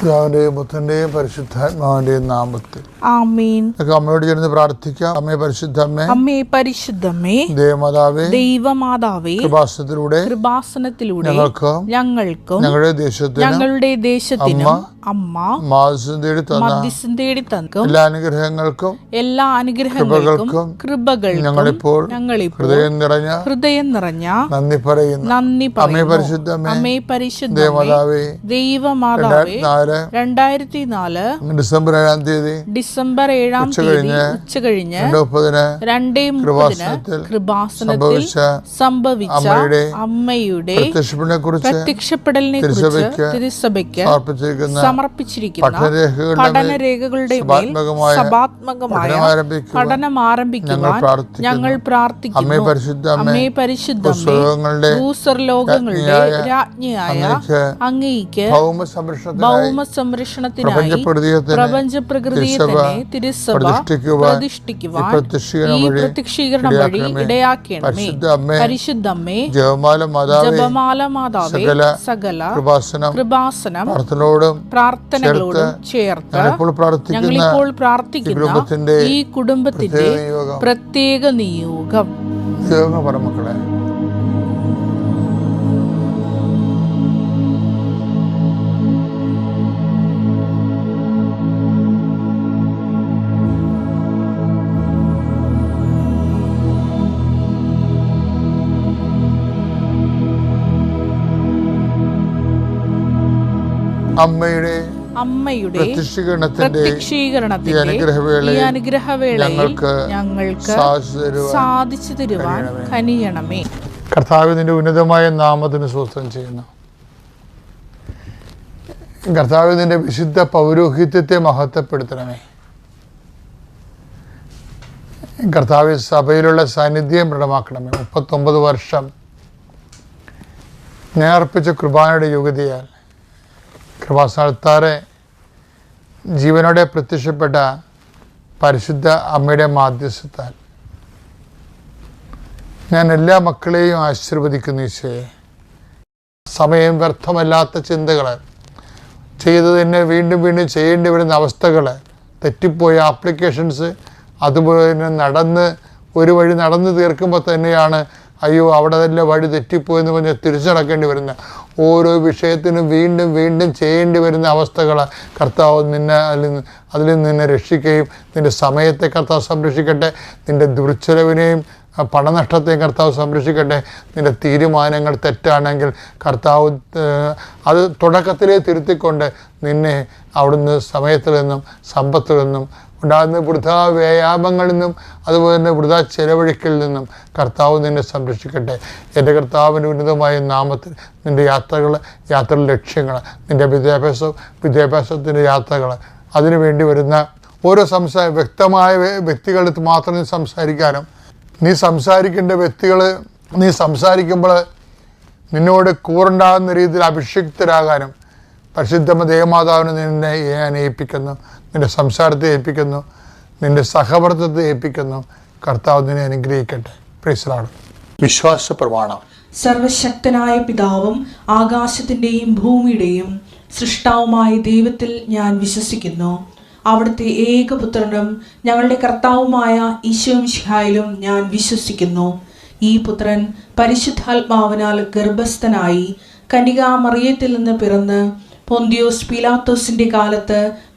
പിതാവിന്റെയും പുത്രന്റെയും പരിശുദ്ധാത്മാവിന്റെയും നാമത്തിൽ. ആമീൻ. അമ്മയോട് ചേർന്ന് പ്രാർത്ഥിക്കാം. അമ്മേ പരിശുദ്ധമ്മേ അമ്മേ അമ്മേ പരിശുദ്ധമേ ദേവമാതാവേ ദൈവമാതാവേ കൃപാസനത്തിലൂടെ കൃപാസനത്തിലൂടെ ഞങ്ങൾക്ക് ഞങ്ങൾക്കും ഞങ്ങളുടെ ദേശത്തിനും ഞങ്ങളുടെ ദേശത്തിനും അമ്മ തേടി തന്ന മധ്യസ്ഥം തേടി തന്നക്കും എല്ലാ അനുഗ്രഹങ്ങൾക്കും എല്ലാ അനുഗ്രഹങ്ങൾക്കും കൃപകൾക്കും കൃപകൾക്കും ഞങ്ങളിപ്പോൾ ഹൃദയം നിറഞ്ഞ ഹൃദയം നിറഞ്ഞ നന്ദി പറയുന്നു. നന്ദി അമ്മേ പരിശുദ്ധ അമ്മേ പരിശുദ്ധ ദേവമാതാവേ ദൈവമാതാവേ രണ്ടായിരത്തി നാല് ഡിസംബർ ഏഴാം തീയതി ഡിസംബർ ഏഴാം തീയതി കഴിഞ്ഞ് ഉച്ച കഴിഞ്ഞ് രണ്ട് മുപ്പതിന് കൃപാസനത്തിൽ സംഭവിച്ച സംഭവിച്ച അമ്മയുടെ പ്രത്യക്ഷപ്പെടലിനെ കുറിച്ച് തിരുസഭയ്ക്ക് സമർപ്പിച്ചിരിക്കുന്ന സമർപ്പിച്ചിരിക്കുന്ന പഠനരേഖകളുടെ സഭാത്മകമായ സഭാത്മകമായ പഠനം ആരംഭിക്കുവാൻ ഞങ്ങൾ പ്രാർത്ഥിക്കുന്നു. അമ്മേ പരിശുദ്ധ അമ്മേ അമ്മേ പരിശുദ്ധമേ ഭൂസ്വർലോകങ്ങളുടെ രാജ്ഞിയായ രാജ്ഞിയായ അങ്ങയ്ക്ക് അങ്ങയ്ക്ക് ഭൗമ സംരക്ഷണത്തിനായി പ്രപഞ്ചപ്രകൃതിയെ പ്രപഞ്ച പ്രകൃതിയെ തന്നെ തിരുസഭ പ്രതിഷ്ഠിക്കുവാൻ പ്രതിഷ്ഠിക്കുവാൻ ഈ പ്രത്യക്ഷീകരണം വഴി ഇടയാക്കണമേ. ഇടയാക്കണമേ പരിശുദ്ധ അമ്മേ പരിശുദ്ധമ്മേ ജപമാല മാതാവേ സകല കൃപാസനം പ്രാർത്ഥനയോടും പ്രാർത്ഥനകളോടും ചേർത്ത് ഞങ്ങളിപ്പോൾ പ്രാർത്ഥിക്കുന്ന ഈ കുടുംബത്തിന്റെ പ്രത്യേക നിയോഗം പ്രത്യേക നിയോഗം. നിയോഗം പറ മക്കളെ അമ്മയുടെ അമ്മയുടെ പ്രത്യക്ഷീകരണത്തിന്റെ അനുഗ്രഹവേള അനുഗ്രഹവേള അനുഗ്രഹവേളയിൽ ഞങ്ങൾക്ക് ഞങ്ങൾക്ക് സാധിച്ചു തരുവാൻ കനിയണമേ. കർത്താവിന്റെ ഉന്നതമായ നാമത്തിന് സ്വസ്ഥം ചെയ്യുന്നു. കർത്താവിന്റെ വിശുദ്ധ പൗരോഹിത്യത്തെ മഹത്വപ്പെടുത്തണമേ. കർത്താവ് സഭയിലുള്ള സാന്നിധ്യം ദൃഢമാക്കണമേ. മുപ്പത്തൊമ്പത് വർഷം ഞാൻ അർപ്പിച്ച കൃപാനയുടെ യോഗ്യതയാൽ കൃപാസ്ഥാനത്താറെ ജീവനോടെ പ്രത്യക്ഷപ്പെട്ട പരിശുദ്ധ അമ്മയുടെ മാധ്യസ്ഥത്താൽ ഞാൻ എല്ലാ മക്കളെയും ആശീർവദിക്കുന്നു ഈശോയെ. സമയം വ്യർത്ഥമല്ലാത്ത ചിന്തകൾ ചെയ്തത് തന്നെ വീണ്ടും വീണ്ടും ചെയ്യേണ്ടി വരുന്ന അവസ്ഥകൾ തെറ്റിപ്പോയ ആപ്ലിക്കേഷൻസ് അതുപോലെ തന്നെ നടന്ന് ഒരു വഴി നടന്ന് തീർക്കുമ്പോൾ തന്നെയാണ് അയ്യോ അവിടെ തന്നെ വഴി തെറ്റിപ്പോയെന്ന് പറഞ്ഞ് തിരിച്ചടക്കേണ്ടി വരുന്ന ഓരോ വിഷയത്തിനും വീണ്ടും വീണ്ടും ചെയ്യേണ്ടി വരുന്ന അവസ്ഥകൾ കർത്താവ് നിന്നെ അതിൽ അതിൽ നിന്ന് രക്ഷിക്കുകയും നിന്റെ സമയത്തെ കർത്താവ് സംരക്ഷിക്കട്ടെ നിന്റെ ദുർച്ചെലവിനെയും പണനഷ്ടത്തെയും കർത്താവ് സംരക്ഷിക്കട്ടെ നിന്റെ തീരുമാനങ്ങൾ തെറ്റാണെങ്കിൽ കർത്താവ് അത് തുടക്കത്തിലേ തിരുത്തിക്കൊണ്ട് നിന്നെ അവിടുന്ന് സമയത്തിൽ നിന്നും സമ്പത്തിൽ നിന്നും ഉണ്ടാകുന്ന വൃഥാ വ്യായാമങ്ങളിൽ നിന്നും അതുപോലെ തന്നെ വൃഥാ ചെലവഴിക്കൽ നിന്നും കർത്താവ് നിന്നെ സംരക്ഷിക്കട്ടെ. എന്റെ കർത്താവിന്റെ ഉന്നതമായ നാമത്തിൽ നിന്റെ യാത്രകൾ യാത്രയുടെ ലക്ഷ്യങ്ങൾ നിന്റെ വിദ്യാഭ്യാസം വിദ്യാഭ്യാസത്തിന്റെ യാത്രകൾ അതിനു വേണ്ടി വരുന്ന ഓരോ സംസാര വ്യക്തമായ വ്യക്തികളെ മാത്രം നീ സംസാരിക്കാനും നീ സംസാരിക്കേണ്ട വ്യക്തികൾ നീ സംസാരിക്കുമ്പോൾ നിന്നോട് കൂറുണ്ടാകുന്ന രീതിയിൽ അഭിഷിക്തരാകാനും പരിശുദ്ധമ ദേവമാതാവിനെ നിന്നെ ഞാൻ ഏൽപ്പിക്കുന്നു. നിന്റെ സംസാരത്തെ ഏൽപ്പിക്കുന്നു. നിന്റെ സഹവർത്തത്തെ ഏൽപ്പിക്കുന്നു. കർത്താവ് നിന്നെ അനുഗ്രഹിക്കട്ടെ. പ്രീസലാണ് വിശ്വാസ പ്രമാണം സർവശക്തനായ പിതാവും ആകാശത്തിന്റെയും ഭൂമിയുടെയും സൃഷ്ടാവുമായ ദൈവത്തിൽ ഞാൻ വിശ്വസിക്കുന്നു. അവിടുത്തെ ഏകപുത്രനും ഞങ്ങളുടെ കർത്താവുമായ ഈശോമിഷിഹായിലും ഞാൻ വിശ്വസിക്കുന്നു. ഈ പുത്രൻ പരിശുദ്ധാത്മാവിനാൽ ഗർഭസ്ഥനായി കനികാമറിയത്തിൽ നിന്ന് പിറന്ന് പൊന്തിയോസ് പിലാത്തോസിന്റെ കാലത്ത്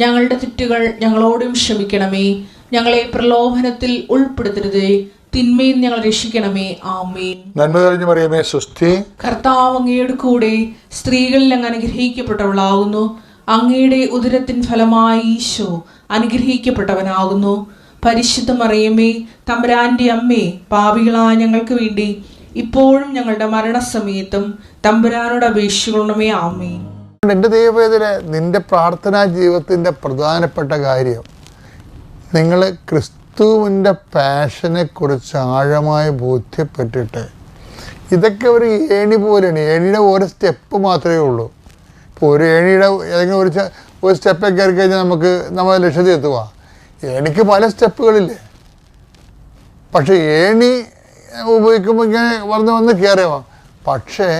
ഞങ്ങളുടെ തെറ്റുകൾ ഞങ്ങളോടും ക്ഷമിക്കണമേ. ഞങ്ങളെ പ്രലോഭനത്തിൽ ഉൾപ്പെടുത്തരുതേ. തിന്മയിൽ ഞങ്ങൾ രക്ഷിക്കണമേ. ആമേൻ. നന്മ തെളിഞ്ഞു പറയുമേ സുസ്ഥി കർത്താവ് അങ്ങയുടെ കൂടെ സ്ത്രീകളിൽ അങ്ങ് അനുഗ്രഹിക്കപ്പെട്ടവളാകുന്നു അങ്ങയുടെ ഉദരത്തിൻ ഫലമായി ഈശോ അനുഗ്രഹിക്കപ്പെട്ടവനാകുന്നു. പരിശുദ്ധ മറിയമേ തമ്പുരാന്റെ അമ്മേ പാപികളായ ഞങ്ങൾക്ക് വേണ്ടി ഇപ്പോഴും ഞങ്ങളുടെ മരണസമയത്തും തമ്പുരാനോട് അപേക്ഷിക്കണമേ. ആമേ എന്റെ ദൈവവേദന നിന്റെ പ്രാർത്ഥനാ ജീവിതത്തിന്റെ പ്രധാനപ്പെട്ട കാര്യം നിങ്ങൾ ക്രിസ്തുവിന്റെ പാഷനെക്കുറിച്ച് ആഴമായി ബോധ്യപ്പെട്ടിട്ട് ഇതൊക്കെ ഒരു ഏണി പോലെയാണ്. ഏണിയുടെ ഓരോ സ്റ്റെപ്പ് മാത്രമേ ഉള്ളൂ. ഇപ്പോൾ ഒരു ഏണിയുടെ ഏതെങ്കിലും ഒരു ഒരു സ്റ്റെപ്പ് കയറി കഴിഞ്ഞാൽ നമുക്ക് നമ്മൾ ലക്ഷ്യത്തിൽ എത്തുക ഏണിക്ക് പല സ്റ്റെപ്പുകളില്ലേ? പക്ഷേ ഏണി ഉപയോഗിക്കുമ്പോൾ ഇങ്ങനെ വന്ന് വന്ന് കയറിയവാ. പക്ഷേ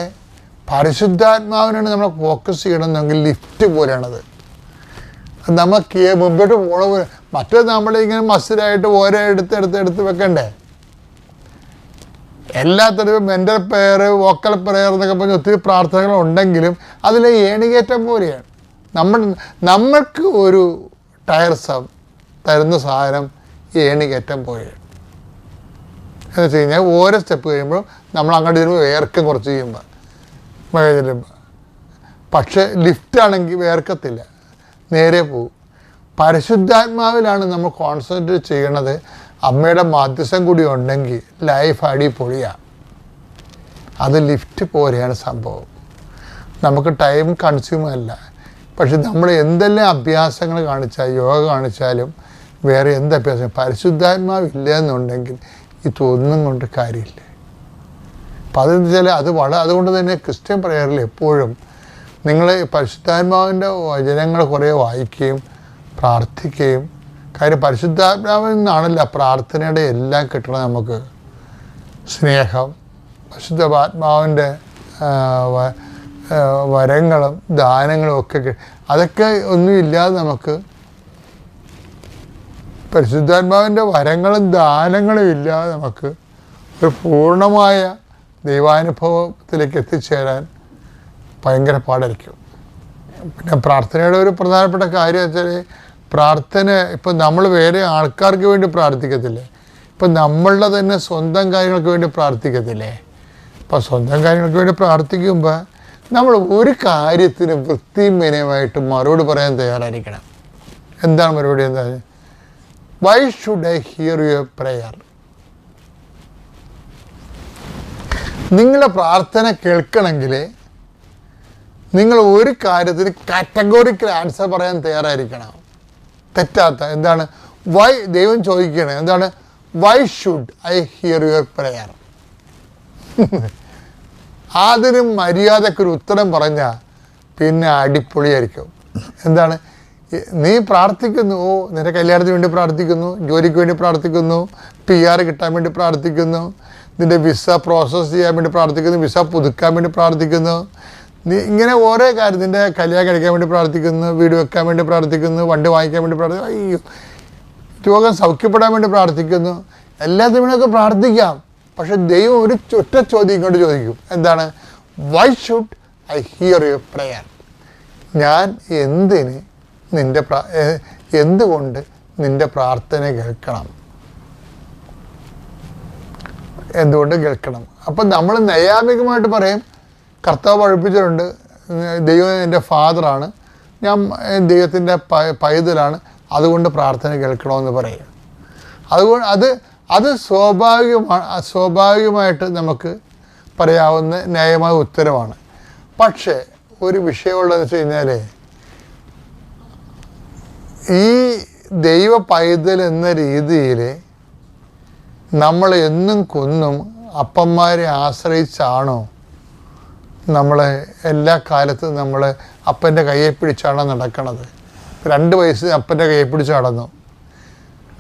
പരിശുദ്ധാത്മാവിനാണ് നമ്മൾ ഫോക്കസ് ചെയ്യണമെന്നെങ്കിൽ ലിഫ്റ്റ് പോലെയാണത്. നമുക്ക് മുമ്പോട്ട് പോണ മറ്റേ നമ്മളിങ്ങനെ മസിലായിട്ട് ഓരോ എടുത്ത് എടുത്ത് എടുത്ത് വെക്കണ്ടേ? എല്ലാത്തരവും മെന്റൽ പ്രെയർ വോക്കൽ പ്രെയർ എന്നൊക്കെ പറഞ്ഞ് ഒത്തിരി പ്രാർത്ഥനകൾ ഉണ്ടെങ്കിലും അതിലെ ഏണികേറ്റം പോലെയാണ്. നമ്മൾ നമ്മൾക്ക് ഒരു ടയർ സബ് തരുന്ന സാധനം ഏണികേറ്റം പോലെയാണ്. എന്ന് വെച്ച് കഴിഞ്ഞാൽ ഓരോ സ്റ്റെപ്പ് കഴിയുമ്പോഴും നമ്മൾ അങ്ങോട്ട് ചെല്ലുമ്പോൾ വേർക്കും കുറച്ച് ചെയ്യുമ്പോൾ പക്ഷേ പക്ഷേ ലിഫ്റ്റാണെങ്കിൽ വേർക്കത്തില്ല. നേരെ പോകും പരിശുദ്ധാത്മാവിലാണ് നമ്മൾ കോൺസെൻട്രേറ്റ് ചെയ്യണത്. അമ്മയുടെ മാധ്യസ്ഥം കൂടി ഉണ്ടെങ്കിൽ ലൈഫ് അടിപൊളിയാണ് അത് ലിഫ്റ്റ് പോലെയാണ് സംഭവം. നമുക്ക് ടൈം കൺസ്യൂം അല്ല. പക്ഷെ നമ്മൾ എന്തെല്ലാം അഭ്യാസങ്ങൾ കാണിച്ചാൽ യോഗ കാണിച്ചാലും വേറെ എന്ത് അഭ്യാസം? പരിശുദ്ധാത്മാവില്ല എന്നുണ്ടെങ്കിൽ ഇതൊന്നും കൊണ്ട് കാര്യമില്ല. അപ്പം അതെന്ന് വെച്ചാൽ അത് വളരെ അതുകൊണ്ട് തന്നെ ക്രിസ്ത്യൻ പ്രയറിൽ എപ്പോഴും നിങ്ങൾ പരിശുദ്ധാത്മാവിന്റെ വചനങ്ങൾ കുറേ വായിക്കുകയും പ്രാർത്ഥിക്കുകയും കാര്യം പരിശുദ്ധാത്മാവിൽ നിന്നാണല്ലോ പ്രാർത്ഥനയുടെ എല്ലാം കിട്ടണം നമുക്ക്. സ്നേഹം പരിശുദ്ധാത്മാവിന്റെ വരങ്ങളും ദാനങ്ങളും ഒക്കെ അതൊക്കെ ഒന്നുമില്ലാതെ നമുക്ക് പരിശുദ്ധാത്മാവിന്റെ വരങ്ങളും ദാനങ്ങളും ഇല്ലാതെ നമുക്ക് ഒരു പൂർണമായ ദൈവാനുഭവത്തിലേക്ക് എത്തിച്ചേരാൻ ഭയങ്കര പാടായിരിക്കും. പിന്നെ പ്രാർത്ഥനയുടെ ഒരു പ്രധാനപ്പെട്ട കാര്യം വെച്ചാൽ പ്രാർത്ഥന ഇപ്പം നമ്മൾ വേറെ ആൾക്കാർക്ക് വേണ്ടി പ്രാർത്ഥിക്കത്തില്ലേ? ഇപ്പം നമ്മളുടെ തന്നെ സ്വന്തം കാര്യങ്ങൾക്ക് വേണ്ടി പ്രാർത്ഥിക്കത്തില്ലേ? അപ്പം സ്വന്തം കാര്യങ്ങൾക്ക് വേണ്ടി പ്രാർത്ഥിക്കുമ്പോൾ നമ്മൾ ഒരു കാര്യത്തിന് വൃത്തിയും വിനയമായിട്ട് മറുപടി പറയാൻ തയ്യാറായിരിക്കണം. എന്താണ് മറുപടി എന്താ why should I hear your prayer നിങ്ങളുടെ പ്രാർത്ഥന കേൾക്കണമെങ്കിൽ നിങ്ങൾ ഒരു കാര്യത്തിന് കാറ്റഗോറിക്കൽ ആൻസർ പറയാൻ തയ്യാറായിരിക്കണം. തെറ്റാത്ത എന്താണ്? വൈ ദൈവം ചോദിക്കുകയാണ് എന്താണ്? Why should I hear your prayer അതിന് മര്യാദക്കൊരു ഉത്തരം പറഞ്ഞാൽ പിന്നെ അടിപൊളിയായിരിക്കും. എന്താണ്? നീ പ്രാർത്ഥിക്കുന്നു ഓ നിന്റെ കല്യാണത്തിന് വേണ്ടി പ്രാർത്ഥിക്കുന്നു ജോലിക്ക് വേണ്ടി പ്രാർത്ഥിക്കുന്നു പി ആർ കിട്ടാൻ വേണ്ടി പ്രാർത്ഥിക്കുന്നു നിന്റെ വിസ പ്രോസസ്സ് ചെയ്യാൻ വേണ്ടി പ്രാർത്ഥിക്കുന്നു വിസ പുതുക്കാൻ വേണ്ടി പ്രാർത്ഥിക്കുന്നു. നീ ഇങ്ങനെ ഓരോ കാര്യം നിന്റെ കല്യാണം കഴിക്കാൻ വേണ്ടി പ്രാർത്ഥിക്കുന്നു വീട് വെക്കാൻ വേണ്ടി പ്രാർത്ഥിക്കുന്നു വണ്ടി വാങ്ങിക്കാൻ വേണ്ടി പ്രാർത്ഥിക്കുന്നു അയ്യോ. രോഗം സൗഖ്യപ്പെടാൻ വേണ്ടി പ്രാർത്ഥിക്കുന്നു. എല്ലാത്തിനൊക്കെ പ്രാർത്ഥിക്കാം. പക്ഷെ ദൈവം ഒരു ചുറ്റ ചോദ്യം കൊണ്ട് ചോദിക്കും. എന്താണ്? Why should I hear your prayer ഞാൻ എന്തിന് നിന്റെ പ്രാ എന്തുകൊണ്ട് നിന്റെ പ്രാർത്ഥന കേൾക്കണം? എന്തുകൊണ്ട് കേൾക്കണം? അപ്പം നമ്മൾ നൈയാമികമായിട്ട് പറയും കർത്താവ് പഠിപ്പിച്ചിട്ടുണ്ട് ദൈവം എന്റെ ഫാദറാണ് ഞാൻ ദൈവത്തിന്റെ പൈതലാണ് അതുകൊണ്ട് പ്രാർത്ഥന കേൾക്കണമെന്ന് പറയും. അതുകൊണ്ട് അത് അത് സ്വാഭാവികമാണ് സ്വാഭാവികമായിട്ട് നമുക്ക് പറയാവുന്ന ന്യായമായ ഉത്തരവാണ് പക്ഷേ ഒരു വിഷയമുള്ളതെന്ന് വെച്ച് കഴിഞ്ഞാൽ ഈ ദൈവ പൈതൽ എന്ന രീതിയിൽ നമ്മൾ എന്നും കൊന്നും അപ്പന്മാരെ ആശ്രയിച്ചാണോ? നമ്മളെ എല്ലാ കാലത്തും നമ്മൾ അപ്പന്റെ കയ്യെ പിടിച്ചാണോ നടക്കണത്? രണ്ട് വയസ്സ് അപ്പന്റെ കയ്യെ പിടിച്ച് നടന്നു.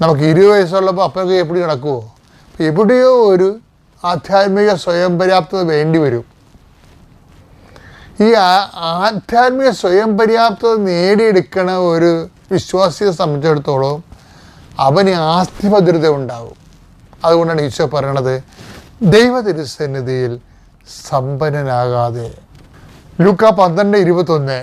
നമുക്ക് ഇരുപത് വയസ്സുള്ളപ്പോൾ അപ്പന്റെ കയ്യെ പിടിച്ച് നടക്കുമോ എവിടെയോ ഒരു ആധ്യാത്മിക സ്വയം പര്യാപ്തത വേണ്ടി വരും. ഈ ആധ്യാത്മിക സ്വയം പര്യാപ്തത നേടിയെടുക്കണ ഒരു വിശ്വാസിയെ സംബന്ധിച്ചിടത്തോളം അവന് ആസ്തിഭദ്രത ഉണ്ടാവും. അതുകൊണ്ടാണ് ഈശോ പറയണത് ദൈവ തിരുസന്നിധിയിൽ സമ്പന്നനാകാതെ. ലൂക്ക പന്ത്രണ്ട് ഇരുപത്തൊന്ന്.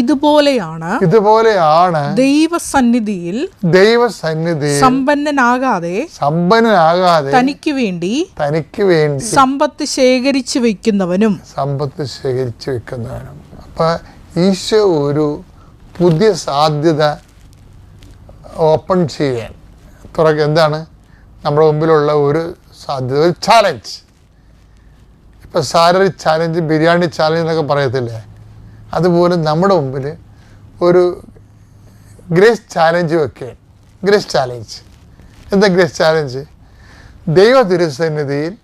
ഇതുപോലെയാണ് ഇതുപോലെയാണ് ദൈവസന്നിധിയിൽ ദൈവസന്നിധി സമ്പന്നനാകാതെ സമ്പന്നനാകാതെ തനിക്ക് വേണ്ടി തനിക്ക് വേണ്ടി സമ്പത്ത് ശേഖരിച്ചു വെക്കുന്നവനും. സമ്പത്ത് ശേഖരിച്ചു വെക്കുന്നവനും. അപ്പൊ ഈശോ ഒരു പുതിയ സാധ്യത ഓപ്പൺ ചെയ്യാൻ തുറക്ക എന്താണ്? നമ്മുടെ മുമ്പിലുള്ള ഒരു സാധ്യത ഒരു ചാലഞ്ച് ഇപ്പോൾ സാലറി ചാലഞ്ച് ബിരിയാണി ചാലഞ്ച് എന്നൊക്കെ പറയത്തില്ലേ? അതുപോലെ നമ്മുടെ മുമ്പിൽ ഒരു ഗ്രേസ് ചാലഞ്ച് ഒക്കെ ഗ്രേസ് ചാലഞ്ച് എന്താ ഗ്രേസ് ചാലഞ്ച് ദൈവ തിരുസന്നിധിയിൽ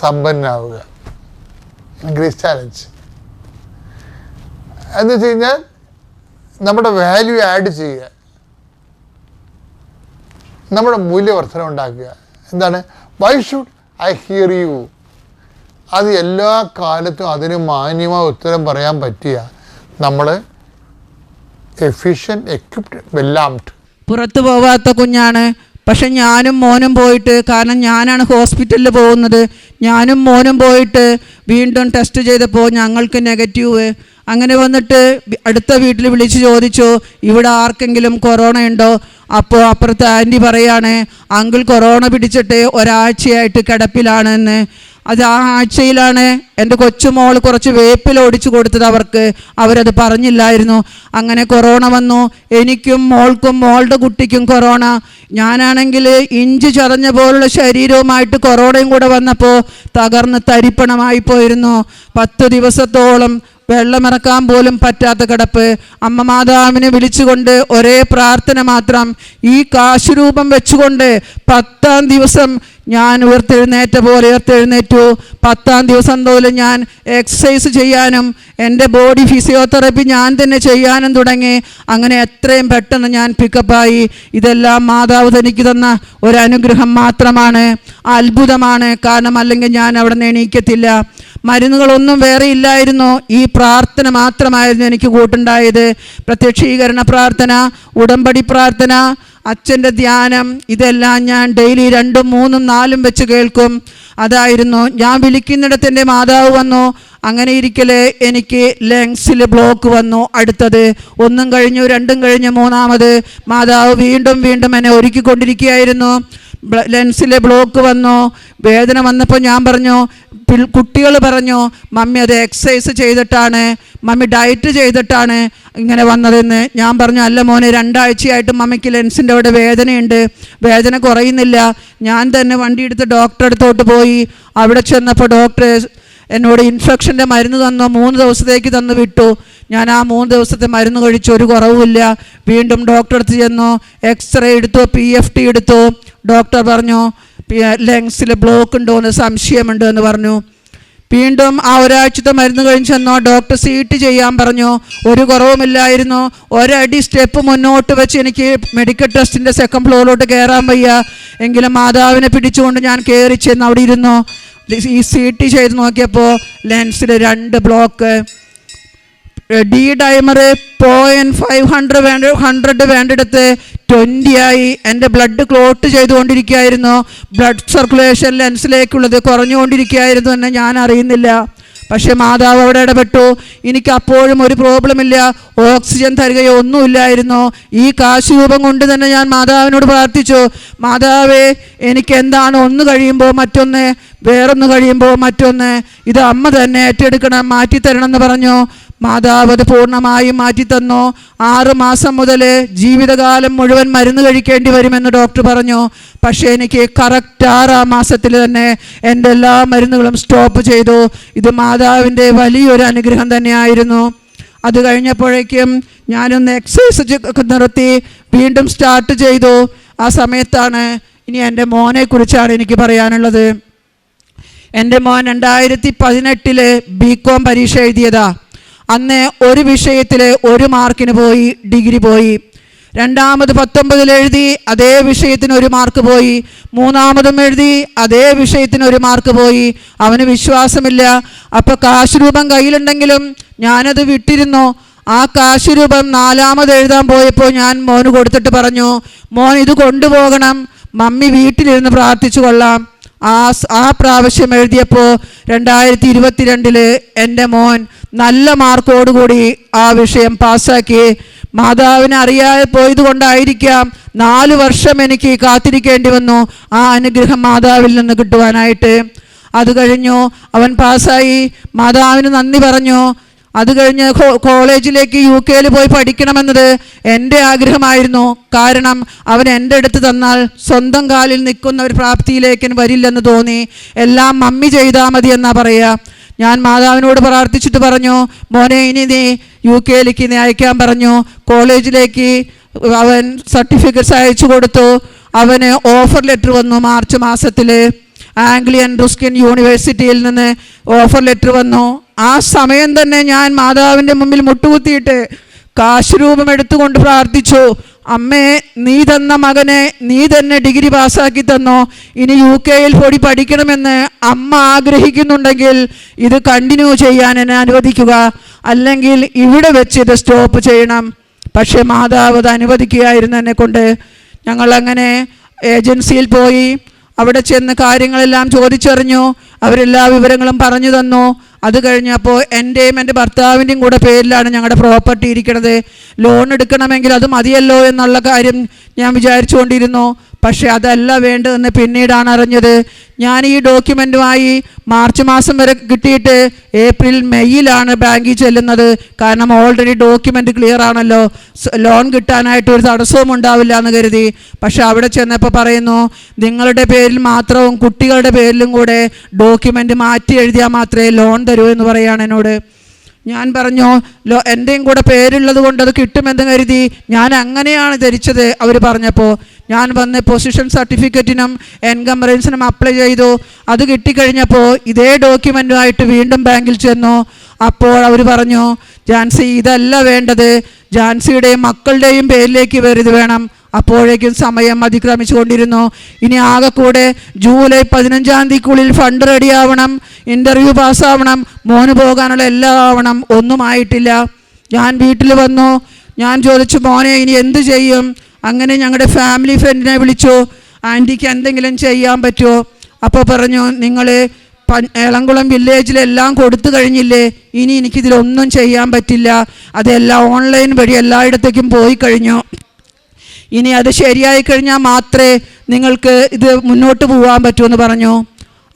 സമ്പന്നാവുക. ഗ്രേസ് ചാലഞ്ച് എന്ന് വെച്ച് കഴിഞ്ഞാൽ നമ്മുടെ വാല്യൂ ആഡ് ചെയ്യുക. നമ്മുടെ മൂല്യവർദ്ധന ഉണ്ടാക്കുക. എന്താണ്? Why should I hear you അത് എല്ലാ കാലത്തും അതിന് മാന്യമായ ഉത്തരം പറയാൻ പറ്റിയ നമ്മൾ എഫിഷ്യൻ എക്യുപ്ഡ് വെല്ലാംഡ് പുറത്തു പോവാത്ത കുഞ്ഞാണ്. പക്ഷെ ഞാനും മോനും പോയിട്ട് കാരണം ഞാനാണ് ഹോസ്പിറ്റലിൽ പോകുന്നത്. ഞാനും മോനും പോയിട്ട് വീണ്ടും ടെസ്റ്റ് ചെയ്തപ്പോൾ ഞങ്ങൾക്ക് നെഗറ്റീവ് അങ്ങനെ വന്നിട്ട് അടുത്ത വീട്ടിൽ വിളിച്ച് ചോദിച്ചു ഇവിടെ ആർക്കെങ്കിലും കൊറോണ ഉണ്ടോ? അപ്പോൾ അപ്പുറത്തെ ആന്റി പറയാണ് അങ്കിൾ കൊറോണ പിടിച്ചിട്ട് ഒരാഴ്ചയായിട്ട് കിടപ്പിലാണെന്ന്. അത് ആ ആഴ്ചയിലാണ് എന്റെ കൊച്ചുമോൾ കുറച്ച് വേപ്പിൽ ഓടിച്ചു കൊടുത്തത് അവർക്ക്. അവരത് പറഞ്ഞില്ലായിരുന്നു. അങ്ങനെ കൊറോണ വന്നു. എനിക്കും മോൾക്കും മോളുടെ കുട്ടിക്കും കൊറോണ. ഞാനാണെങ്കിൽ ഇഞ്ചി ചതഞ്ഞ പോലുള്ള ശരീരവുമായിട്ട് കൊറോണയും കൂടെ വന്നപ്പോൾ തകർന്ന് തരിപ്പണമായി പോയിരുന്നു. പത്ത് ദിവസത്തോളം വെള്ളമിറക്കാൻ പോലും പറ്റാത്ത കിടപ്പ്. അമ്മ മാതാവിനെ വിളിച്ചുകൊണ്ട് ഒരേ പ്രാർത്ഥന മാത്രം ഈ കാശുരൂപം വെച്ചുകൊണ്ട് പത്താം ദിവസം ഞാൻ ഉയർത്തെഴുന്നേറ്റ പോലെ ഉയർത്തെഴുന്നേറ്റു. പത്താം ദിവസം തോലും ഞാൻ എക്സസൈസ് ചെയ്യാനും എന്റെ ബോഡി ഫിസിയോതെറപ്പി ഞാൻ തന്നെ ചെയ്യാനും തുടങ്ങി. അങ്ങനെ എത്രയും പെട്ടെന്ന് ഞാൻ പിക്കപ്പായി ഇതെല്ലാം മാതാവ് തനിക്ക് തന്ന ഒരു അനുഗ്രഹം മാത്രമാണ്. അത്ഭുതമാണ്. കാരണം അല്ലെങ്കിൽ ഞാൻ അവിടെ നിന്ന് എണീക്കത്തില്ല. മരുന്നുകളൊന്നും വേറെ ഇല്ലായിരുന്നു. ഈ പ്രാർത്ഥന മാത്രമായിരുന്നു എനിക്ക് കൂട്ടുണ്ടായത്. പ്രത്യക്ഷീകരണ പ്രാർത്ഥന ഉടമ്പടി പ്രാർത്ഥന അച്ഛന്റെ ധ്യാനം ഇതെല്ലാം ഞാൻ ഡെയിലി രണ്ടും മൂന്നും നാലും വെച്ച് കേൾക്കും. അതായിരുന്നു ഞാൻ വിളിക്കുന്നിടത്ത് എന്റെ മാതാവ് വന്നു. അങ്ങനെ ഇരിക്കലേ എനിക്ക് ലങ്സിൽ ബ്ലോക്ക് വന്നു അടുത്തത്. ഒന്നും കഴിഞ്ഞു രണ്ടും കഴിഞ്ഞു മൂന്നാമത് മാതാവ് വീണ്ടും വീണ്ടും എന്നെ ഒരുക്കിക്കൊണ്ടിരിക്കുകയായിരുന്നു. ലെൻസിലെ ബ്ലോക്ക് വന്നു. വേദന വന്നപ്പോൾ ഞാൻ പറഞ്ഞു കുട്ടികൾ പറഞ്ഞു മമ്മി അത് എക്സസൈസ് ചെയ്തിട്ടാണ് മമ്മി ഡയറ്റ് ചെയ്തിട്ടാണ് ഇങ്ങനെ വന്നതെന്ന്. ഞാൻ പറഞ്ഞു അല്ല മോനെ രണ്ടാഴ്ചയായിട്ട് മമ്മിക്ക് ലെൻസിന്റെ അവിടെ വേദനയുണ്ട് വേദന കുറയുന്നില്ല. ഞാൻ തന്നെ വണ്ടി എടുത്ത് ഡോക്ടറെ അടുത്തോട്ട് പോയി. അവിടെ ചെന്നപ്പോൾ ഡോക്ടർ എന്നോട് ഇൻഫെക്ഷന്റെ മരുന്ന് തന്നു മൂന്ന് ദിവസത്തേക്ക് തന്നു വിട്ടു. ഞാൻ ആ മൂന്ന് ദിവസത്തെ മരുന്ന് കഴിച്ചു ഒരു കുറവുമില്ല. വീണ്ടും ഡോക്ടർ അടുത്ത് ചെന്നു എക്സ്റേ എടുത്തു പി എഫ് ടി എടുത്തു. ഡോക്ടർ പറഞ്ഞു ലങ്സിൽ ബ്ലോക്ക് ഉണ്ടോ എന്ന് സംശയമുണ്ട് എന്ന് പറഞ്ഞു. വീണ്ടും ആ ഒരാഴ്ചത്തെ മരുന്ന് കഴിഞ്ഞ് ചെന്നോ ഡോക്ടർ സീറ്റ് ചെയ്യാൻ പറഞ്ഞു. ഒരു കുറവുമില്ലായിരുന്നു. ഒരടി സ്റ്റെപ്പ് മുന്നോട്ട് വെച്ച് എനിക്ക് മെഡിക്കൽ ടെസ്റ്റിന്റെ സെക്കൻഡ് ഫ്ലോറിലോട്ട് കയറാൻ വയ്യ. എങ്കിലും മാതാവിനെ പിടിച്ചുകൊണ്ട് ഞാൻ കയറി ചെന്ന് അവിടെ ഇരുന്നു. ഈ സീറ്റ് ചെയ്ത് നോക്കിയപ്പോൾ ലെൻസിൽ രണ്ട് block D dimer point five hundred വേണ്ട ഹൺഡ്രഡ് വേണ്ടിടത്ത് ട്വന്റി ആയി എന്റെ ബ്ലഡ് ക്ലോട്ട് ചെയ്തുകൊണ്ടിരിക്കുകയായിരുന്നു. ബ്ലഡ് സർക്കുലേഷൻ ലെൻസിലേക്കുള്ളത് കുറഞ്ഞുകൊണ്ടിരിക്കുകയായിരുന്നു എന്ന് ഞാൻ അറിയുന്നില്ല. പക്ഷേ മാതാവ് അവിടെ ഇടപെട്ടു. എനിക്ക് അപ്പോഴും ഒരു പ്രോബ്ലം ഇല്ല. ഓക്സിജൻ തരികയോ ഒന്നുമില്ലായിരുന്നു. ഈ കാശ് രൂപം കൊണ്ട് തന്നെ ഞാൻ മാതാവിനോട് പ്രാർത്ഥിച്ചു. മാതാവേ എനിക്ക് എന്താണ്? ഒന്ന് കഴിയുമ്പോൾ മറ്റൊന്ന് വേറൊന്ന് കഴിയുമ്പോൾ മറ്റൊന്ന്. ഇത് അമ്മ തന്നെ ഏറ്റെടുക്കണം മാറ്റിത്തരണം എന്ന് പറഞ്ഞു. മാതാവ് അത് പൂർണമായും മാറ്റിത്തന്നു. ആറ് മാസം മുതൽ ജീവിതകാലം മുഴുവൻ മരുന്ന് കഴിക്കേണ്ടി വരുമെന്ന് ഡോക്ടർ പറഞ്ഞു. പക്ഷേ എനിക്ക് കറക്റ്റ് ആറാം മാസത്തിൽ തന്നെ എന്റെ എല്ലാ മരുന്നുകളും സ്റ്റോപ്പ് ചെയ്തു. ഇത് മാതാവിന്റെ വലിയൊരു അനുഗ്രഹം തന്നെയായിരുന്നു. അത് കഴിഞ്ഞപ്പോഴേക്കും ഞാനൊന്ന് എക്സസൈസ് നിർത്തി വീണ്ടും സ്റ്റാർട്ട് ചെയ്തു. ആ സമയത്താണ് ഇനി എന്റെ മോനെക്കുറിച്ചാണ് എനിക്ക് പറയാനുള്ളത്. എന്റെ മോൻ രണ്ടായിരത്തി പതിനെട്ടിൽ ബി കോം പരീക്ഷ എഴുതിയതാ. അന്ന് ഒരു വിഷയത്തിൽ ഒരു മാർക്കിന് പോയി ഡിഗ്രി പോയി. രണ്ടാമത് പത്തൊമ്പതിൽ എഴുതി അതേ വിഷയത്തിന് ഒരു മാർക്ക് പോയി. മൂന്നാമതും എഴുതി അതേ വിഷയത്തിന് ഒരു മാർക്ക് പോയി. അവന് വിശ്വാസമില്ല. അപ്പോൾ കാശ് രൂപം കയ്യിലുണ്ടെങ്കിലും ഞാനത് വിട്ടിരുന്നു. ആ കാശ് രൂപം നാലാമത് എഴുതാൻ പോയപ്പോൾ ഞാൻ മോന് കൊടുത്തിട്ട് പറഞ്ഞു മോൻ ഇത് കൊണ്ടുപോകണം. മമ്മി വീട്ടിലിരുന്ന് പ്രാർത്ഥിച്ചു കൊള്ളാം. ആ ആ പ്രാവശ്യം എഴുതിയപ്പോൾ രണ്ടായിരത്തി ഇരുപത്തിരണ്ടിൽ എന്റെ മോൻ നല്ല മാർക്കോടുകൂടി ആ വിഷയം പാസ്സാക്കി. മാതാവിനെ അറിയാതെ പോയത് കൊണ്ടായിരിക്കാം നാല് വർഷം എനിക്ക് കാത്തിരിക്കേണ്ടി വന്നു ആ അനുഗ്രഹം മാതാവിൽ നിന്ന് കിട്ടുവാനായിട്ട്. അത് കഴിഞ്ഞു അവൻ പാസ്സായി. മാതാവിന് നന്ദി പറഞ്ഞു. അത് കഴിഞ്ഞ് കോളേജിലേക്ക് യു കെയിൽ പോയി പഠിക്കണമെന്നത് എന്റെ ആഗ്രഹമായിരുന്നു. കാരണം അവൻ എന്റെ അടുത്ത് തന്നാൽ സ്വന്തം കാലിൽ നിൽക്കുന്ന ഒരു പ്രാപ്തിയിലേക്ക് വരില്ലെന്ന് തോന്നി. എല്ലാം മമ്മി ചെയ്താൽ മതി എന്നാ പറയുക. ഞാൻ മാതാവിനോട് പ്രാർത്ഥിച്ചിട്ട് പറഞ്ഞു മോനെ ഇനി നീ യു കെയിലേക്ക് നീ അയക്കാൻ പറഞ്ഞു. കോളേജിലേക്ക് അവൻ സർട്ടിഫിക്കറ്റ്സ് അയച്ചു കൊടുത്തു. അവന് ഓഫർ ലെറ്റർ വന്നു മാർച്ച് മാസത്തിൽ ആംഗ്ലിയൻ റുസ്കിൻ യൂണിവേഴ്സിറ്റിയിൽ നിന്ന് ഓഫർ ലെറ്റർ വന്നു. ആ സമയം തന്നെ ഞാൻ മാതാവിന്റെ മുമ്പിൽ മുട്ടുകുത്തിയിട്ട് കാശ് രൂപം എടുത്തുകൊണ്ട് പ്രാർത്ഥിച്ചു. അമ്മേ നീ തന്ന മകനെ നീ തന്നെ ഡിഗ്രി പാസ്സാക്കി തന്നോ. ഇനി യു കെയിൽ പോയി പഠിക്കണമെന്ന് അമ്മ ആഗ്രഹിക്കുന്നുണ്ടെങ്കിൽ ഇത് കണ്ടിന്യൂ ചെയ്യാൻ എന്നെ അനുവദിക്കുക. അല്ലെങ്കിൽ ഇവിടെ വെച്ച് ഇത് സ്റ്റോപ്പ് ചെയ്യണം. പക്ഷേ മാതാവ് അത് അനുവദിക്കുകയായിരുന്നു എന്നെ കൊണ്ട് ഞങ്ങളങ്ങനെ ഏജൻസിയിൽ പോയി അവിടെ ചെന്ന് കാര്യങ്ങളെല്ലാം ചോദിച്ചറിഞ്ഞു. അവരെല്ലാ വിവരങ്ങളും പറഞ്ഞു തന്നു. അത് കഴിഞ്ഞപ്പോൾ എന്റെയും എന്റെ ഭർത്താവിന്റെയും കൂടെ പേരിലാണ് ഞങ്ങളുടെ പ്രോപ്പർട്ടി ഇരിക്കുന്നത് ലോൺ എടുക്കണമെങ്കിൽ അത് മതിയല്ലോ എന്നുള്ള കാര്യം ഞാൻ വിചാരിച്ചുകൊണ്ടിരുന്നു. പക്ഷേ അതല്ല വേണ്ടതെന്ന് പിന്നീടാണ് അറിഞ്ഞത്. ഞാൻ ഈ ഡോക്യുമെന്റുമായി മാർച്ച് മാസം വരെ കിട്ടിയിട്ട് ഏപ്രിൽ മെയ്യിലാണ് ബാങ്കിൽ ചെല്ലുന്നത്. കാരണം ഓൾറെഡി ഡോക്യുമെന്റ് ക്ലിയർ ആണല്ലോ. ലോൺ കിട്ടാനായിട്ട് ഒരു തടസ്സവും ഉണ്ടാവില്ല എന്ന് കരുതി. പക്ഷെ അവിടെ ചെന്നപ്പോൾ പറയുന്നു നിങ്ങളുടെ പേരിൽ മാത്രവും കുട്ടികളുടെ പേരിലും കൂടെ ഡോക്യുമെന്റ് മാറ്റി എഴുതിയാൽ മാത്രമേ ലോൺ തരൂ എന്ന് പറയുകയാണ് എന്നോട്. ഞാൻ പറഞ്ഞു ലോ എന്റെയും കൂടെ പേരുള്ളത് കൊണ്ട് അത് കിട്ടുമെന്ന് കരുതി ഞാൻ അങ്ങനെയാണ് ധരിച്ചത് അവർ പറഞ്ഞപ്പോൾ ഞാൻ വന്ന് പൊസിഷൻ സർട്ടിഫിക്കറ്റിനും എൻകംബറൻസിനും അപ്ലൈ ചെയ്തു. അത് കിട്ടിക്കഴിഞ്ഞപ്പോൾ ഇതേ ഡോക്യുമെന്റുമായിട്ട് വീണ്ടും ബാങ്കിൽ ചെന്നു. അപ്പോൾ അവർ പറഞ്ഞു ജാൻസി ഇതല്ല വേണ്ടത്. ജാൻസിയുടെയും മക്കളുടെയും പേരിലേക്ക് വരുത് വേണം. അപ്പോഴേക്കും സമയം അതിക്രമിച്ചുകൊണ്ടിരുന്നു. ഇനി ആകെ കൂടെ ജൂലൈ പതിനഞ്ചാം തീയതിക്കുള്ളിൽ ഫണ്ട് റെഡിയാവണം ഇന്റർവ്യൂ പാസ്സാവണം മോന് പോകാനുള്ള എല്ലാം ആവണം ഒന്നും ആയിട്ടില്ല ഞാൻ വീട്ടിൽ വന്നു. ഞാൻ ചോദിച്ചു മോനെ ഇനി എന്ത് ചെയ്യും? അങ്ങനെ ഞങ്ങളുടെ ഫാമിലി ഫ്രണ്ടിനെ വിളിച്ചു. ആന്റിക്ക് എന്തെങ്കിലും ചെയ്യാൻ പറ്റുമോ? അപ്പോൾ പറഞ്ഞു നിങ്ങൾ എളംകുളം വില്ലേജിലെല്ലാം കൊടുത്തു കഴിഞ്ഞില്ലേ? ഇനി എനിക്കിതിലൊന്നും ചെയ്യാൻ പറ്റില്ല. അതെല്ലാം ഓൺലൈൻ വഴി എല്ലായിടത്തേക്കും പോയി കഴിഞ്ഞു. ഇനി അത് ശരിയായി കഴിഞ്ഞാൽ മാത്രമേ നിങ്ങൾക്ക് ഇത് മുന്നോട്ട് പോകാൻ പറ്റൂ എന്ന് പറഞ്ഞു.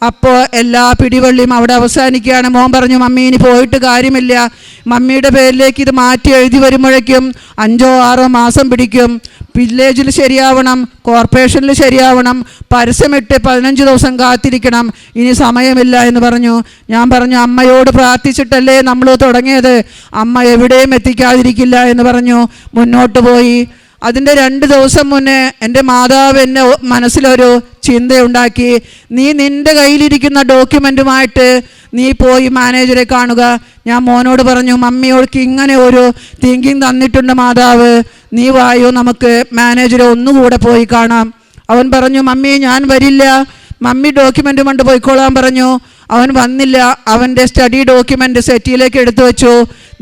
അപ്പോൾ എല്ലാ പിടിവള്ളിയും അവിടെ അവസാനിക്കുകയാണ്. മോൻ പറഞ്ഞു മമ്മി ഇനി പോയിട്ട് കാര്യമില്ല. മമ്മിയുടെ പേരിലേക്ക് ഇത് മാറ്റി എഴുതി വരുമ്പോഴേക്കും അഞ്ചോ ആറോ മാസം പിടിക്കും. വില്ലേജിൽ ശരിയാവണം കോർപ്പറേഷനിൽ ശരിയാവണം പരസ്യമിട്ട് പതിനഞ്ച് ദിവസം കാത്തിരിക്കണം. ഇനി സമയമില്ല എന്ന് പറഞ്ഞു. ഞാൻ പറഞ്ഞു അമ്മയോട് പ്രാർത്ഥിച്ചിട്ടല്ലേ നമ്മൾ തുടങ്ങിയത്? അമ്മ എവിടെയും എത്തിക്കാതിരിക്കില്ല എന്ന് പറഞ്ഞു. മുന്നോട്ട് പോയി. അതിന്റെ രണ്ട് ദിവസം മുന്നേ എന്റെ മാതാവ് എന്നെ മനസ്സിലൊരു ചിന്തയുണ്ടാക്കി നീ നിന്റെ കയ്യിലിരിക്കുന്ന ഡോക്യുമെന്റുമായിട്ട് നീ പോയി മാനേജറെ കാണുക. ഞാൻ മോനോട് പറഞ്ഞു മമ്മിയോൾക്ക് ഇങ്ങനെ ഒരു തിങ്കിങ് തന്നിട്ടുണ്ട് മാതാവ്. നീ വായോ നമുക്ക് മാനേജറെ ഒന്നുകൂടെ പോയി കാണാം. അവൻ പറഞ്ഞു മമ്മി ഞാൻ വരില്ല. മമ്മി ഡോക്യുമെന്റ് കൊണ്ട് പോയിക്കോളാൻ പറഞ്ഞു. അവൻ വന്നില്ല അവന്റെ സ്റ്റഡി ഡോക്യുമെന്റ് സെറ്റിയിലേക്ക് എടുത്തു വെച്ചു.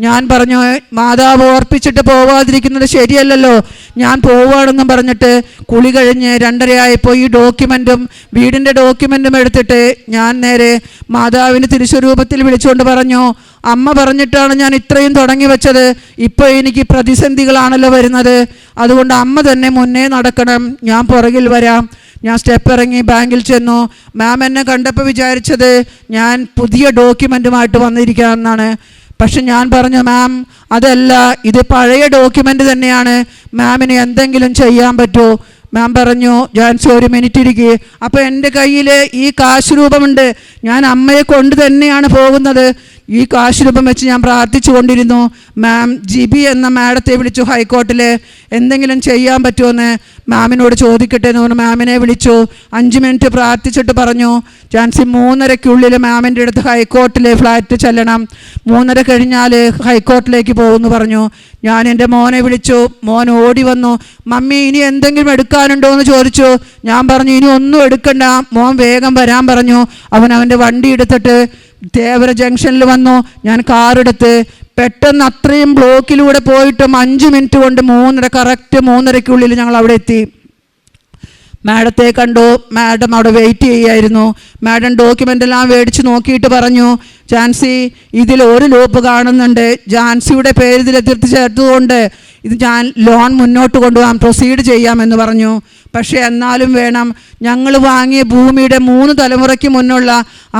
ഞാൻ പറഞ്ഞു മാതാവ് ഓർപ്പിച്ചിട്ട് പോവാതിരിക്കുന്നത് ശരിയല്ലല്ലോ. ഞാൻ പോവുകയാണെന്നും പറഞ്ഞിട്ട് കുളി കഴിഞ്ഞ് രണ്ടരയായപ്പോൾ ഈ ഡോക്യുമെന്റും വീടിന്റെ ഡോക്യുമെന്റും എടുത്തിട്ട് ഞാൻ നേരെ മാതാവിന് തിരുസ്വരൂപത്തിൽ വിളിച്ചുകൊണ്ട് പറഞ്ഞു അമ്മ പറഞ്ഞിട്ടാണ് ഞാൻ ഇത്രയും തുടങ്ങി വെച്ചത്. ഇപ്പോൾ എനിക്ക് പ്രതിസന്ധികളാണല്ലോ വരുന്നത്. അതുകൊണ്ട് അമ്മ തന്നെ മുന്നേ നടക്കണം. ഞാൻ പുറകിൽ വരാം. ഞാൻ സ്റ്റെപ്പ് ഇറങ്ങി ബാങ്കിൽ ചെന്നു. മാം എന്നെ കണ്ടപ്പോൾ വിചാരിച്ചത് ഞാൻ പുതിയ ഡോക്യുമെന്റുമായിട്ട് വന്നിരിക്കാമെന്നാണ്. പക്ഷെ ഞാൻ പറഞ്ഞു മാം അതല്ല ഇത് പഴയ ഡോക്യുമെന്റ് തന്നെയാണ്. മാമിന് എന്തെങ്കിലും ചെയ്യാൻ പറ്റുമോ മാം പറഞ്ഞു ഞാൻ ഒരു മിനിറ്റ് ഇരിക്കുക അപ്പോൾ എന്റെ കയ്യിൽ ഈ കാശ് രൂപമുണ്ട്. ഞാൻ അമ്മയെ കൊണ്ട് തന്നെയാണ് പോകുന്നത്. ഈ കാശ് രൂപം വെച്ച് ഞാൻ പ്രാർത്ഥിച്ചു കൊണ്ടിരുന്നു മാം ജിബി എന്ന മാഡത്തെ വിളിച്ചു ഹൈക്കോർട്ടിൽ എന്തെങ്കിലും ചെയ്യാൻ പറ്റുമെന്ന് മാമിനോട് ചോദിക്കട്ടെ എന്ന് പറഞ്ഞു മാമിനെ വിളിച്ചു. അഞ്ച് മിനിറ്റ് പ്രാർത്ഥിച്ചിട്ട് പറഞ്ഞു. ജാൻസി മൂന്നരയ്ക്കുള്ളിൽ മാമിന്റെ അടുത്ത് ഹൈക്കോർട്ടിലെ ഫ്ലാറ്റ് ചെല്ലണം. മൂന്നര കഴിഞ്ഞാൽ ഹൈക്കോർട്ടിലേക്ക് പോകുമെന്ന് പറഞ്ഞു. ഞാൻ എന്റെ മോനെ വിളിച്ചു. മോൻ ഓടി വന്നു. മമ്മി ഇനി എന്തെങ്കിലും എടുക്കാനുണ്ടോ എന്ന് ചോദിച്ചു. ഞാൻ പറഞ്ഞു ഇനി ഒന്നും എടുക്കണ്ട. മോൻ വേഗം വരാൻ പറഞ്ഞു. അവൻ അവന്റെ വണ്ടി എടുത്തിട്ട് തേവര ജംഗ്ഷനിൽ വന്നു. ഞാൻ കാറെടുത്ത് പെട്ടെന്ന് അത്രയും ബ്ലോക്കിലൂടെ പോയിട്ടും അഞ്ച് മിനിറ്റ് കൊണ്ട് മൂന്നര കറക്റ്റ് മൂന്നരയ്ക്കുള്ളിൽ ഞങ്ങൾ അവിടെ എത്തി. മാഡത്തെ കണ്ടു. മാഡം അവിടെ വെയിറ്റ് ചെയ്യായിരുന്നു മാഡം ഡോക്യുമെന്റ് എല്ലാം മേടിച്ച് നോക്കിയിട്ട് പറഞ്ഞു ജാൻസി ഇതിൽ ഒരു ലൂപ്പ് കാണുന്നുണ്ട്. ജാൻസിയുടെ പേര് ഇതിൽ എതിർത്ത് ചേർത്തുകൊണ്ട് ഇത് ഞാൻ ലോൺ മുന്നോട്ട് കൊണ്ടുപോകാൻ പ്രൊസീഡ് ചെയ്യാമെന്ന് പറഞ്ഞു. പക്ഷേ എന്നാലും വേണം ഞങ്ങൾ വാങ്ങിയ ഭൂമിയുടെ മൂന്ന് തലമുറയ്ക്ക് മുന്നുള്ള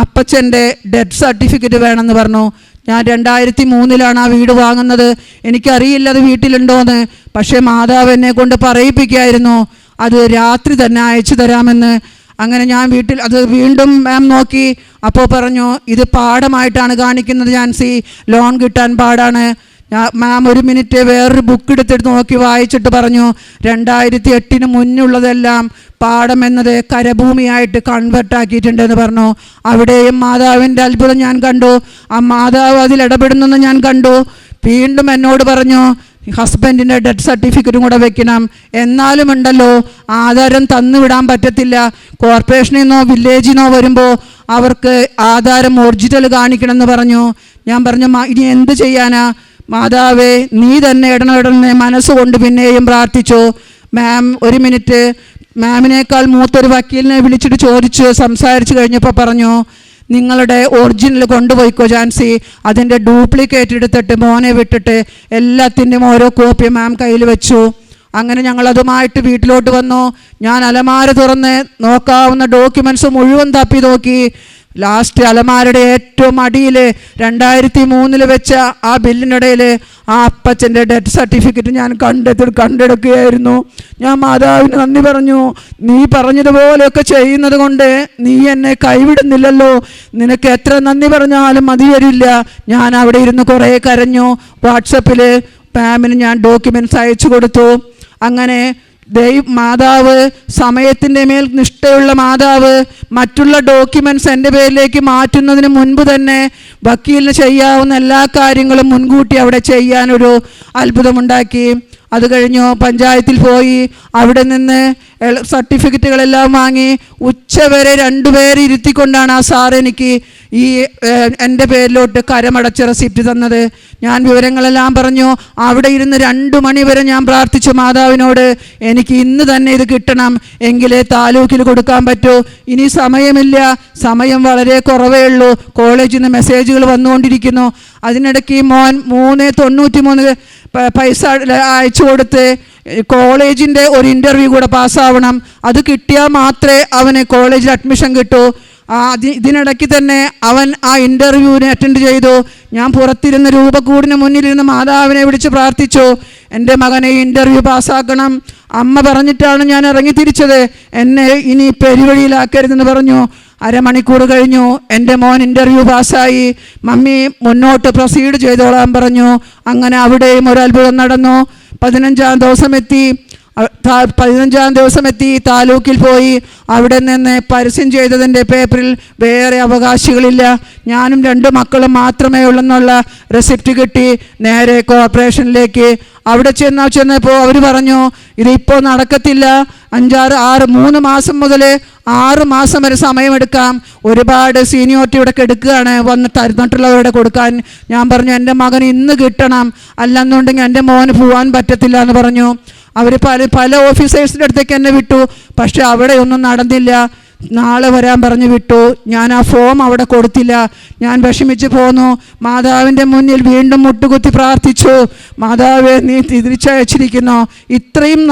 അപ്പച്ചന്റെ ഡെത്ത് സർട്ടിഫിക്കറ്റ് വേണമെന്ന് പറഞ്ഞു. ഞാൻ രണ്ടായിരത്തി മൂന്നിലാണ് ആ വീട് വാങ്ങുന്നത്. എനിക്കറിയില്ല അത് വീട്ടിലുണ്ടോയെന്ന് പക്ഷേ മാതാവ് എന്നെ കൊണ്ട് പറയിപ്പിക്കായിരുന്നു അത് രാത്രി തന്നെ അയച്ചു തരാമെന്ന് അങ്ങനെ ഞാൻ വീട്ടിൽ അത് വീണ്ടും മാം നോക്കി. അപ്പോൾ പറഞ്ഞു ഇത് പാഠമായിട്ടാണ് കാണിക്കുന്നത് ജാൻസി. ലോൺ കിട്ടാൻ പാടാണ്. മാം ഒരു മിനിറ്റ് വേറൊരു ബുക്ക് എടുത്തിട്ട് നോക്കി വായിച്ചിട്ട് പറഞ്ഞു രണ്ടായിരത്തി എട്ടിന് മുന്നുള്ളതെല്ലാം പാഠം എന്നത് കരഭൂമിയായിട്ട് കൺവെർട്ട് ആക്കിയിട്ടുണ്ടെന്ന് പറഞ്ഞു. അവിടെയും മാതാവിന്റെ അത്ഭുതം ഞാൻ കണ്ടു. ആ മാതാവ് അതിൽ ഇടപെടുന്നെന്ന് ഞാൻ കണ്ടു. വീണ്ടും എന്നോട് പറഞ്ഞു ഹസ്ബൻഡിന്റെ ഡെത്ത് സർട്ടിഫിക്കറ്റും കൂടെ വെക്കണം. എന്നാലും ഉണ്ടല്ലോ ആധാരം തന്നുവിടാൻ പറ്റത്തില്ല. കോർപ്പറേഷനിൽ നിന്നോ വില്ലേജിൽ നിന്നോ വരുമ്പോൾ അവർക്ക് ആധാരം ഒറിജിനൽ കാണിക്കണമെന്ന് പറഞ്ഞു. ഞാൻ പറഞ്ഞു "മാ, ഇനി എന്ത് ചെയ്യാനാ? മാതാവേ നീ തന്നെ ഇടണമിടണേ മനസ്സുകൊണ്ട് പിന്നെയും പ്രാർത്ഥിച്ചു. മാം ഒരു മിനിറ്റ്. മാമിനേക്കാൾ മൂത്തൊരു വക്കീലിനെ വിളിച്ചിട്ട് ചോദിച്ചു സംസാരിച്ചു കഴിഞ്ഞപ്പോൾ പറഞ്ഞു നിങ്ങളുടെ ഒറിജിനൽ കൊണ്ടുപോയിക്കോ ജാൻസി. അതിന്റെ ഡ്യൂപ്ലിക്കേറ്റ് എടുത്തിട്ട് മോനെ വിട്ടിട്ട് എല്ലാത്തിന്റെയും ഓരോ കോപ്പി മാം കയ്യിൽ വെച്ചു. അങ്ങനെ ഞങ്ങളതുമായിട്ട് വീട്ടിലോട്ട് വന്നു. ഞാൻ അലമാര തുറന്ന് നോക്കാവുന്ന ഡോക്യുമെന്റ്സ് മുഴുവൻ തപ്പി നോക്കി ലാസ്റ്റ് അലമാരുടെ ഏറ്റവും അടിയിൽ രണ്ടായിരത്തി മൂന്നിൽ വെച്ച ആ ബില്ലിനിടയിൽ ആ അപ്പച്ചന്റെ ഡെത്ത് സർട്ടിഫിക്കറ്റ് ഞാൻ കണ്ടെത്തി കണ്ടെടുക്കുകയായിരുന്നു. ഞാൻ മാതാവിന് നന്ദി പറഞ്ഞു. നീ പറഞ്ഞതുപോലെയൊക്കെ ചെയ്യുന്നത് കൊണ്ട് നീ എന്നെ കൈവിടുന്നില്ലല്ലോ. നിനക്ക് എത്ര നന്ദി പറഞ്ഞാലും മതി വരില്ല. ഞാൻ അവിടെ ഇരുന്ന് കുറേ കരഞ്ഞു. വാട്സപ്പിൽ പാമിന് ഞാൻ ഡോക്യുമെന്റ്സ് അയച്ചു കൊടുത്തു. അങ്ങനെ ദൈവ മാതാവ് സമയത്തിന്റെ മേൽ നിഷ്ഠയുള്ള മാതാവ് മറ്റുള്ള ഡോക്യുമെന്റ്സ് എന്റെ പേരിലേക്ക് മാറ്റുന്നതിന് മുൻപ് തന്നെ വക്കീലിന് ചെയ്യാവുന്ന എല്ലാ കാര്യങ്ങളും മുൻകൂട്ടി അവിടെ ചെയ്യാനൊരു അത്ഭുതമുണ്ടാക്കി. അത് കഴിഞ്ഞു പഞ്ചായത്തിൽ പോയി അവിടെ നിന്ന് സർട്ടിഫിക്കറ്റുകളെല്ലാം വാങ്ങി ഉച്ചവരെ രണ്ടുപേരെ ഇരുത്തിക്കൊണ്ടാണ് ആ സാർ എനിക്ക് ഈ എന്റെ പേരിലോട്ട് കരമടച്ച റെസിപ്റ്റ് തന്നത്. ഞാൻ വിവരങ്ങളെല്ലാം പറഞ്ഞു. അവിടെ ഇരുന്ന് രണ്ടു മണി വരെ ഞാൻ പ്രാർത്ഥിച്ചു മാതാവിനോട് എനിക്ക് ഇന്ന് തന്നെ ഇത് കിട്ടണം. എങ്കിലേ താലൂക്കിൽ കൊടുക്കാൻ പറ്റൂ. ഇനി സമയമില്ല. സമയം വളരെ കുറവേ ഉള്ളൂ. കോളേജിൽ നിന്ന് മെസ്സേജുകൾ വന്നുകൊണ്ടിരിക്കുന്നു. അതിനിടയ്ക്ക് മോൻ മൂന്ന് തൊണ്ണൂറ്റി മൂന്ന് പൈസ അയച്ചു കൊടുത്ത് കോളേജിന്റെ ഒരു ഇന്റർവ്യൂ കൂടെ പാസ്സാവണം അത് കിട്ടിയാൽ മാത്രമേ അവന് കോളേജിൽ അഡ്മിഷൻ കിട്ടൂ. ആ ഇതിനിടയ്ക്ക് തന്നെ അവൻ ആ ഇന്റർവ്യൂവിന് അറ്റൻഡ് ചെയ്തു. ഞാൻ പുറത്തിരുന്ന രൂപക്കൂടിന് മുന്നിലിരുന്ന് മാതാവിനെ വിളിച്ച് പ്രാർത്ഥിച്ചു. എന്റെ മകനെ ഇന്റർവ്യൂ പാസ്സാക്കണം അമ്മ പറഞ്ഞിട്ടാണ് ഞാൻ ഇറങ്ങി തിരിച്ചത് എന്നെ ഇനി പെരുവഴിയിലാക്കരുതെന്ന് പറഞ്ഞു. അരമണിക്കൂർ കഴിഞ്ഞു. എന്റെ മോൻ ഇന്റർവ്യൂ പാസ്സായി മമ്മി മുന്നോട്ട് പ്രൊസീഡ് ചെയ്തോളാൻ പറഞ്ഞു. അങ്ങനെ അവിടെയും ഒരു അത്ഭുതം നടന്നു. പതിനഞ്ചാം ദിവസം എത്തി പതിനഞ്ചാം ദിവസം എത്തി താലൂക്കിൽ പോയി. അവിടെ നിന്ന് പരസ്യം ചെയ്തതിന്റെ പേപ്പറിൽ വേറെ അവകാശികളില്ല. ഞാനും രണ്ട് മക്കളും മാത്രമേ ഉള്ളെന്നുള്ള റെസിപ്റ്റ് കിട്ടി. നേരെ കോർപ്പറേഷനിലേക്ക് അവിടെ ചെന്ന ചെന്നപ്പോൾ അവർ പറഞ്ഞു ഇതിപ്പോൾ നടക്കത്തില്ല. അഞ്ചാറ് ആറ് മൂന്ന് മാസം മുതൽ ആറ് മാസം വരെ സമയമെടുക്കാം. ഒരുപാട് സീനിയോറിറ്റി ഇവിടെ എടുക്കുകയാണ് വന്ന് തരുന്നിട്ടുള്ളവരുടെ കൊടുക്കാൻ. ഞാൻ പറഞ്ഞു എന്റെ മകൻ ഇന്ന് കിട്ടണം. അല്ലെന്നുണ്ടെങ്കിൽ എന്റെ മോന് പോകാൻ പറ്റത്തില്ല എന്ന് പറഞ്ഞു. അവർ പല പല ഓഫീസേഴ്സിന്റെ അടുത്തേക്ക് എന്നെ വിട്ടു. പക്ഷെ അവിടെ ഒന്നും നടന്നില്ല. നാളെ വരാൻ പറഞ്ഞു വിട്ടു. ഞാൻ ആ ഫോം അവിടെ കൊടുത്തില്ല. ഞാൻ വിഷമിച്ച് പോന്നു. മാതാവിന്റെ മുന്നിൽ വീണ്ടും മുട്ടുകുത്തി പ്രാർത്ഥിച്ചു. മാതാവെ നീ തിരിച്ചയച്ചിരിക്കുന്നു. ഇത്രയും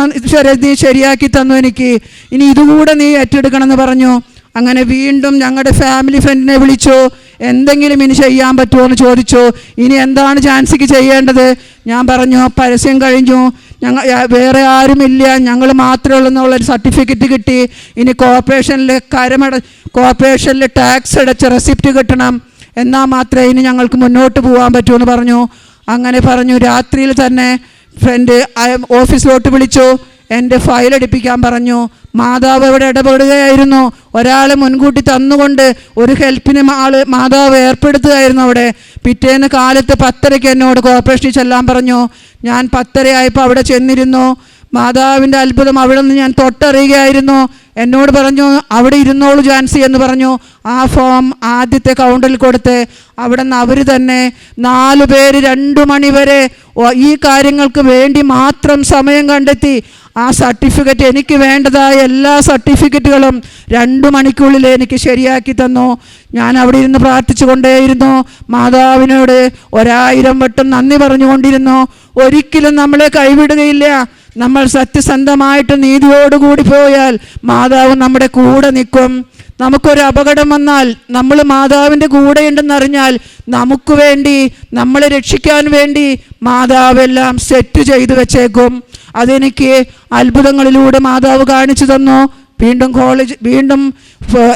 നീ ശരിയാക്കി തന്നു എനിക്ക്. ഇനി ഇതുകൂടെ നീ ഏറ്റെടുക്കണമെന്ന് പറഞ്ഞു. അങ്ങനെ വീണ്ടും ഞങ്ങളുടെ ഫാമിലി ഫ്രണ്ടിനെ വിളിച്ചു. എന്തെങ്കിലും ഇനി ചെയ്യാൻ പറ്റുമോ? എന്ന് ചോദിച്ചു. ഇനി എന്താണ് ചാൻസിക്ക് ചെയ്യേണ്ടത്? ഞാൻ പറഞ്ഞു. പരസ്യം കഴിഞ്ഞു. ഞങ്ങൾ വേറെ ആരുമില്ല. ഞങ്ങൾ മാത്രമേ ഉള്ളൂ എന്നുള്ളൊരു സർട്ടിഫിക്കറ്റ് കിട്ടി. ഇനി കോർപ്പറേഷനിൽ കരമട കോർപ്പറേഷനിൽ ടാക്സ് അടച്ച റെസിപ്റ്റ് കിട്ടണം. എന്നാൽ മാത്രമേ ഇനി ഞങ്ങൾക്ക് മുന്നോട്ട് പോകാൻ പറ്റൂ എന്ന് പറഞ്ഞു. അങ്ങനെ പറഞ്ഞു. രാത്രിയിൽ തന്നെ ഫ്രണ്ട് ഓഫീസിലോട്ട് വിളിച്ചു. എന്റെ ഫയൽ എടുപ്പിക്കാൻ പറഞ്ഞു. മാതാവ് അവിടെ ഇടപെടുകയായിരുന്നു. ഒരാളെ മുൻകൂട്ടി തന്നുകൊണ്ട് ഒരു ഹെൽപ്പിന് ആൾ മാതാവ് ഏർപ്പെടുത്തുകയായിരുന്നു അവിടെ. പിറ്റേന്ന് കാലത്ത് പത്തരയ്ക്ക് എന്നോട് കോർപ്പറേഷനിൽ ചെല്ലാൻ പറഞ്ഞു. ഞാൻ പത്തരയായപ്പോൾ അവിടെ ചെന്നിരുന്നു. മാതാവിന്റെ അത്ഭുതം അവിടെ നിന്ന് ഞാൻ തൊട്ടറിയുകയായിരുന്നു. എന്നോട് പറഞ്ഞു അവിടെ ഇരുന്നോളൂ ജാൻസി എന്ന് പറഞ്ഞു. ആ ഫോം ആദ്യത്തെ കൗണ്ടറിൽ കൊടുത്ത് അവിടെ നിന്ന് അവർ തന്നെ നാലു പേര് രണ്ടു മണിവരെ ഈ കാര്യങ്ങൾക്ക് വേണ്ടി മാത്രം സമയം കണ്ടെത്തി. ആ സർട്ടിഫിക്കറ്റ് എനിക്ക് വേണ്ടതായ എല്ലാ സർട്ടിഫിക്കറ്റുകളും രണ്ട് മണിക്കുള്ളിൽ എനിക്ക് ശരിയാക്കി തന്നു. ഞാൻ അവിടെ ഇരുന്ന് പ്രാർത്ഥിച്ചു കൊണ്ടേയിരുന്നു. മാതാവിനോട് ഒരായിരം വട്ടം നന്ദി പറഞ്ഞുകൊണ്ടിരുന്നു. ഒരിക്കലും നമ്മളെ കൈവിടുകയില്ല. നമ്മൾ സത്യസന്ധമായിട്ട് നീതിയോടുകൂടി പോയാൽ മാതാവ് നമ്മുടെ കൂടെ നിൽക്കും. നമുക്കൊരു അപകടം വന്നാൽ നമ്മൾ മാതാവിന്റെ കൂടെയുണ്ടെന്നറിഞ്ഞാൽ നമുക്ക് വേണ്ടി നമ്മളെ രക്ഷിക്കാൻ വേണ്ടി മാതാവെല്ലാം സെറ്റ് ചെയ്തു വെച്ചേക്കും. അതെനിക്ക് അത്ഭുതങ്ങളിലൂടെ മാതാവ് കാണിച്ചു തന്നു. വീണ്ടും കോളേജ് വീണ്ടും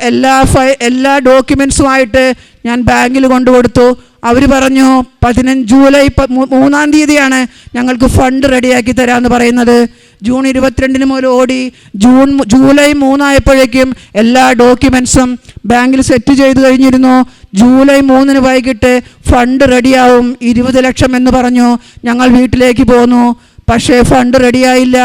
എല്ലാ ഫൈ എല്ലാ ഡോക്യുമെൻസുമായിട്ട് ഞാൻ ബാങ്കിൽ കൊണ്ടുകൊടുത്തു. അവർ പറഞ്ഞു പതിനഞ്ച് ജൂലൈ മൂന്നാം തീയതിയാണ് ഞങ്ങൾക്ക് ഫണ്ട് റെഡിയാക്കി തരാമെന്ന് പറയുന്നത്. ജൂൺ ഇരുപത്തിരണ്ടിന് മുതൽ ഓടി ജൂൺ ജൂലൈ മൂന്നായപ്പോഴേക്കും എല്ലാ ഡോക്യുമെൻസും ബാങ്കിൽ സെറ്റ് ചെയ്തു കഴിഞ്ഞിരുന്നു. ജൂലൈ മൂന്നിന് വൈകിട്ട് ഫണ്ട് റെഡിയാവും ഇരുപത് ലക്ഷം എന്ന് പറഞ്ഞു ഞങ്ങൾ വീട്ടിലേക്ക് പോന്നു. പക്ഷേ ഫണ്ട് റെഡിയായില്ല.